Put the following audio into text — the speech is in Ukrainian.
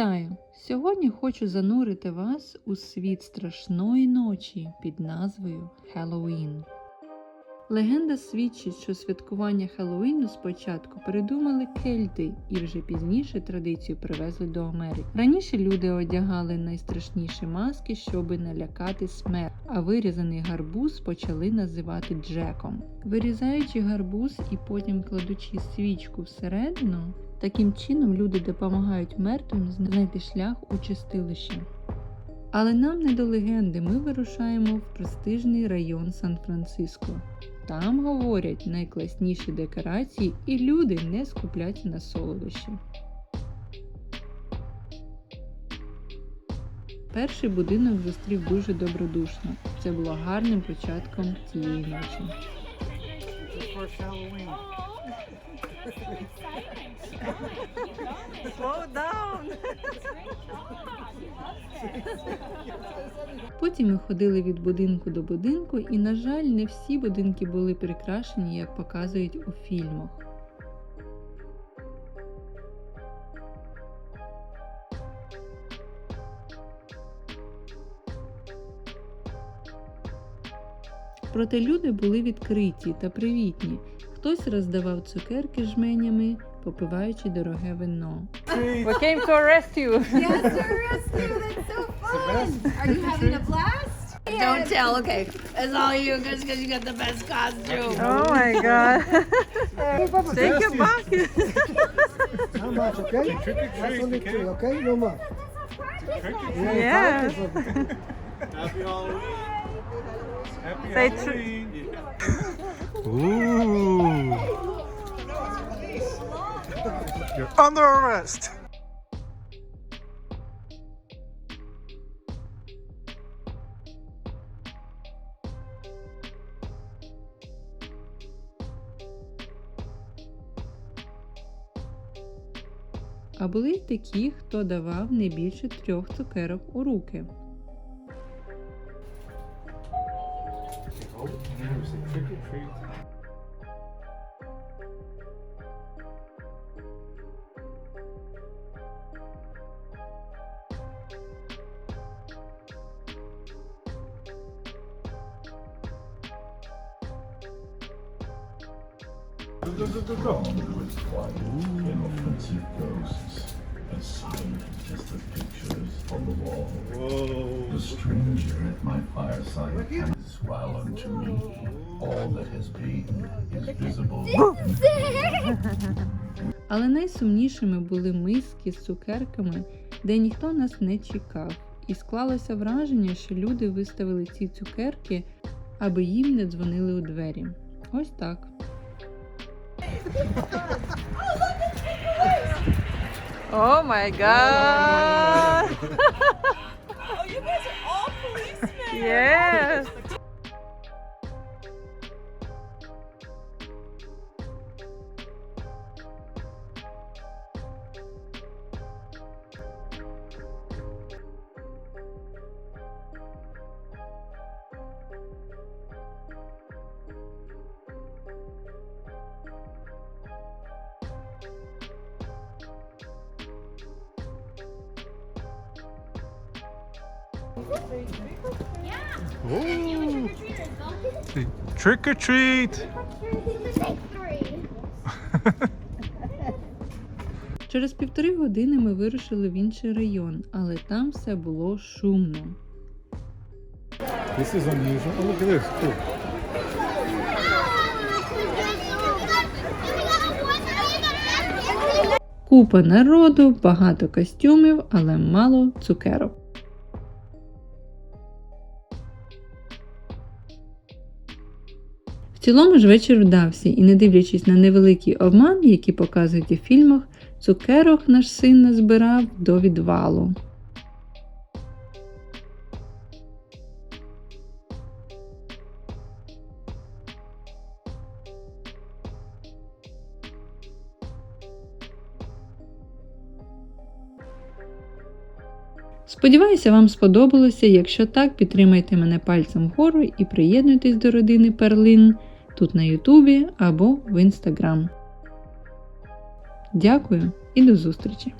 Вітаю! Сьогодні хочу занурити вас у світ страшної ночі під назвою Хеллоуін. Легенда свідчить, що святкування Хеллоуіну спочатку придумали кельти і вже пізніше традицію привезли до Америки. Раніше люди одягали найстрашніші маски, щоби налякати смерть, а вирізаний гарбуз почали називати Джеком. Вирізаючи гарбуз і потім кладучи свічку всередину, таким чином люди допомагають мертвим знайти шлях у чистилище. Але нам не до легенди, ми вирушаємо в престижний район Сан-Франциско. Там говорять найкласніші декорації, і люди не скупляться на солодощі. Перший будинок зустрів дуже добродушно. Це було гарним початком цієї ночі. Just first Halloween. Slow down. Потім ми ходили від будинку до будинку, і, на жаль, не всі будинки були прикрашені, як показують у фільмах. Проте люди були відкриті та привітні. Хтось роздавав цукерки жменями, попиваючи дороге вино. We came to arrest you. Yes, you're rescue. That's so fun. Are you having a blast? Don't tell, okay. It's all you guys because you got the best costume. Oh my god. Take your Bless. How much, okay? That's only three, okay? No more. Yeah. Happy Halloween. Happy Say tr- Halloween. Ooh. You're under arrest. А були й такі, хто давав не більше трьох цукерок у руки. Trick or treat. Go, go, go, go, inoffensive ghosts as silent as the pictures on the wall. Whoa. The stranger at my fireside can while unto me all that has been is visible. Але найсумнішими були миски з цукерками, де ніхто нас не чекав, і склалося враження, що люди виставили ці цукерки, аби їм не дзвонили у двері. Ось так. Oh my god. Oh, you guys are all policemen. Yes. Trick or treat. Через півтори години ми вирушили в інший район, але там все було шумно. This is unusual. Oh, look at this. Cool. Купа народу, багато костюмів, але мало цукерок. Цілому ж вечір вдався, і не дивлячись на невеликий обман, який показують у фільмах, цукерок наш син назбирав до відвалу. Сподіваюся, вам сподобалося. Якщо так, підтримайте мене пальцем вгору і приєднуйтесь до родини Перлин тут на Ютубі або в Інстаграм. Дякую і до зустрічі!